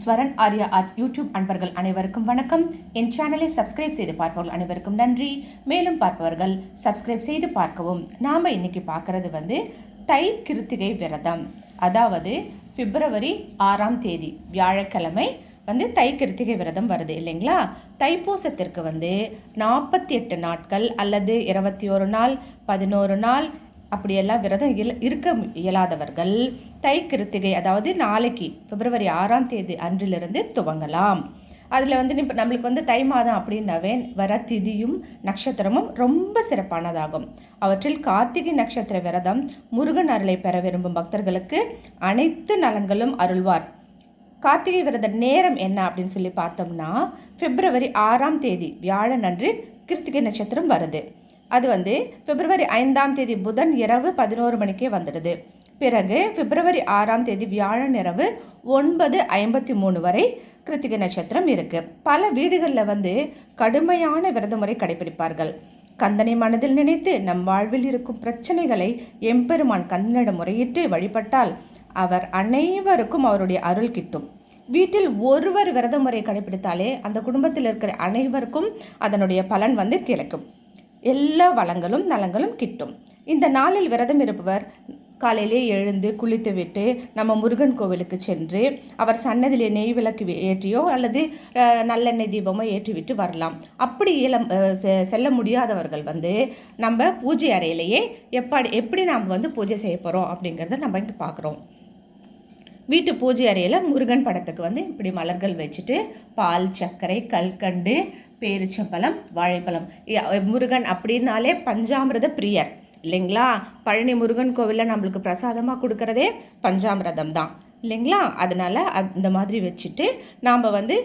Swaran Arya art YouTube அன்பர்கள் அனைவருக்கும் வணக்கம். என் சேனலை சப்ஸ்கிரைப் செய்து பார்ப்பவர்கள் அனைவருக்கும் நன்றி. மேலும் பார்ப்பவர்கள் சப்ஸ்கிரைப் செய்து பார்க்கவும். நாம் இன்னைக்கு பார்க்குறது வந்து தை கிருத்திகை விரதம். அதாவது பிப்ரவரி ஆறாம் தேதி வியாழக்கிழமை வந்து தை கிருத்திகை விரதம் வருது இல்லைங்களா? தைப்பூசத்திற்கு வந்து நாற்பத்தி எட்டு நாட்கள் அல்லது இருபத்தி ஒரு நாள் பதினோரு நாள் அப்படியெல்லாம் விரதம் இல் இருக்க இயலாதவர்கள் தை கிருத்திகை அதாவது நாளைக்கு பிப்ரவரி ஆறாம் தேதி அன்றிலிருந்து துவங்கலாம். அதில் வந்து இப்போ நம்மளுக்கு வந்து தை மாதம் அப்படின்னாவே வர திதியும் நட்சத்திரமும் ரொம்ப சிறப்பானதாகும். அவற்றில் கார்த்திகை நட்சத்திர விரதம் முருகன் அருளை பெற விரும்பும் பக்தர்களுக்கு அனைத்து நலன்களும் அருள்வார். கார்த்திகை விரத நேரம் என்ன அப்படின்னு சொல்லி பார்த்தோம்னா பிப்ரவரி ஆறாம் தேதி வியாழன் அன்று கிருத்திகை நட்சத்திரம் வருது. அது வந்து பிப்ரவரி ஐந்தாம் தேதி புதன் இரவு பதினோரு மணிக்கே வந்துடுது. பிறகு பிப்ரவரி ஆறாம் தேதி வியாழன் இரவு ஒன்பது ஐம்பத்தி மூணு வரை கிருத்திகை நட்சத்திரம் இருக்குது பல வீடுகளில் வந்து கடுமையான விரத முறை கடைபிடிப்பார்கள். கந்தனை மனதில் நினைத்து நம் வாழ்வில் இருக்கும் பிரச்சனைகளை எம்பெருமான் கந்தனிடம் முறையிட்டு வழிபட்டால் அவர் அனைவருக்கும் அவருடைய அருள் கிட்டும். வீட்டில் ஒருவர் விரத முறை கடைபிடித்தாலே அந்த குடும்பத்தில் இருக்கிற அனைவருக்கும் அதனுடைய பலன் வந்து கிடைக்கும் எல்லா வளங்களும் நலங்களும் கிட்டும். இந்த நாளில் விரதம் இருப்பவர் காலையிலே எழுந்து குளித்து விட்டு நம்ம முருகன் கோவிலுக்கு சென்று அவர் சன்னதிலே நெய் விளக்கு ஏற்றியோ அல்லது நல்லெண்ணெய் தீபமோ ஏற்றிவிட்டு வரலாம். அப்படி இளம் செல்ல முடியாதவர்கள் வந்து நம்ம பூஜை அறையிலேயே எப்படி எப்படி நாம் வந்து பூஜை செய்ய போகிறோம் அப்படிங்கிறத நம்ம இங்கே பார்க்குறோம். வீட்டு பூஜை அறையில் முருகன் படத்துக்கு வந்து இப்படி மலர்கள் வச்சுட்டு பால் சர்க்கரை கல்கண்டு பேரிச்சம்பழம் வாழைப்பழம். முருகன் அப்படின்னாலே பஞ்சாமிரத பிரியர். இல்லைங்களா? பழனி முருகன் கோவிலில் நம்மளுக்கு பிரசாதமாக கொடுக்குறதே பஞ்சாமிரதம் தான். இல்லைங்களா? அதனால் அந்த மாதிரி வச்சுட்டு நாம் வந்து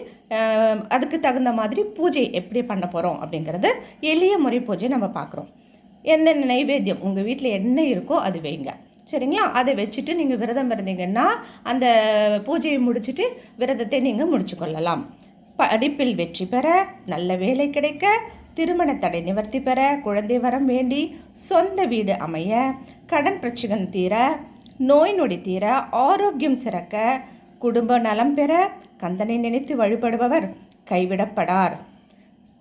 அதுக்கு தகுந்த மாதிரி பூஜை எப்படி பண்ண போகிறோம் அப்படிங்கிறது எளிய முறை பூஜை நம்ம பார்க்குறோம். எந்தெந்த நைவேத்தியம் உங்கள் வீட்டில் என்ன இருக்கோ அது வைங்க. சரிங்களா? அதை வச்சுட்டு நீங்கள் விரதம் இருந்தீங்கன்னா அந்த பூஜையை முடிச்சுட்டு விரதத்தை நீங்கள் முடிச்சு கொள்ளலாம். படிப்பில் வெற்றி பெற நல்ல வேலை கிடைக்க திருமண தடை நிவர்த்தி பெற குழந்தை வரம் வேண்டி சொந்த வீடு அமைய கடன் பிரச்சனை தீர நோய் நொடி தீர ஆரோக்கியம் சிறக்க குடும்ப நலம் பெற கந்தனை நினைத்து வழிபடுபவர் கைவிடப்படார்.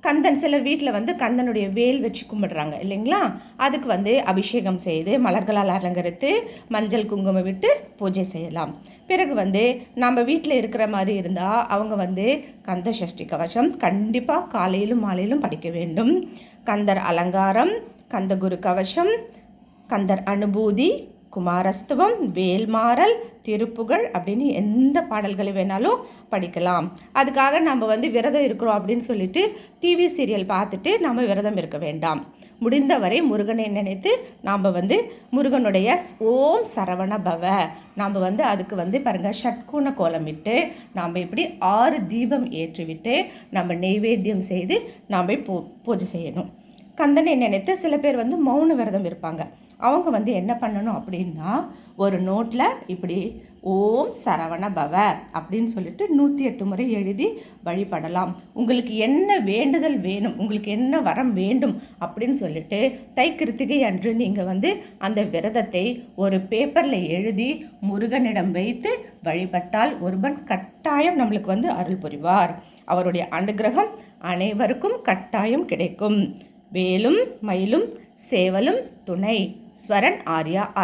கந்தன் சிலர் வீட்டில் வந்து கந்தனுடைய வேல் வச்சு கும்பிடுறாங்க இல்லைங்களா? அதுக்கு வந்து அபிஷேகம் செய்து மலர்களால் அலங்கரித்து மஞ்சள் குங்குமம் விட்டு பூஜை செய்யலாம். பிறகு வந்து நம்ம வீட்டில் இருக்கிற மாதிரி இருந்தால் அவங்க வந்து கந்த சஷ்டி கவசம் கண்டிப்பாக காலையிலும் மாலையிலும் படிக்க வேண்டும். கந்தர் அலங்காரம் கந்தகுரு கவசம் கந்தர் அனுபூதி குமாரஸ்தவம் வேல்மாறல் திருப்புகழ் அப்படின்னு எந்த பாடல்களை வேணாலும் படிக்கலாம். அதுக்காக நம்ம வந்து விரதம் இருக்கிறோம் அப்படின்னு சொல்லிட்டு டிவி சீரியல் பார்த்துட்டு நம்ம விரதம் இருக்க வேண்டாம். முடிந்தவரை முருகனை நினைத்து நாம் வந்து முருகனுடைய ஓம் சரவண பவ. நாம் வந்து அதுக்கு வந்து பாருங்கள் ஷட்கோண கோலமிட்டு நாம் இப்படி ஆறு தீபம் ஏற்றிவிட்டு நம்ம நெய்வேத்தியம் செய்து நாம் பூ பூஜை செய்யணும். கந்தனை நினைத்து சில பேர் வந்து மௌன விரதம் இருப்பாங்க. அவங்க வந்து என்ன பண்ணணும் அப்படின்னா ஒரு நோட்டில் இப்படி ஓம் சரவண பவ அப்படின்னு சொல்லிட்டு நூற்றி எட்டு முறை எழுதி வழிபடலாம். உங்களுக்கு என்ன வேண்டுதல் வேணும் உங்களுக்கு என்ன வரம் வேண்டும் அப்படின்னு சொல்லிட்டு தை கிருத்திகை அன்று நீங்கள் வந்து அந்த விரதத்தை ஒரு பேப்பரில் எழுதி முருகனிடம் வைத்து வழிபட்டால் ஒருவன் கட்டாயம் நம்மளுக்கு வந்து அருள் புரிவார். அவருடைய அனுகிரகம் அனைவருக்கும் கட்டாயம் கிடைக்கும். வேலும் மயிலும் சேவலும் துணை. ஸ்வரன் ஆர்யா ஆர்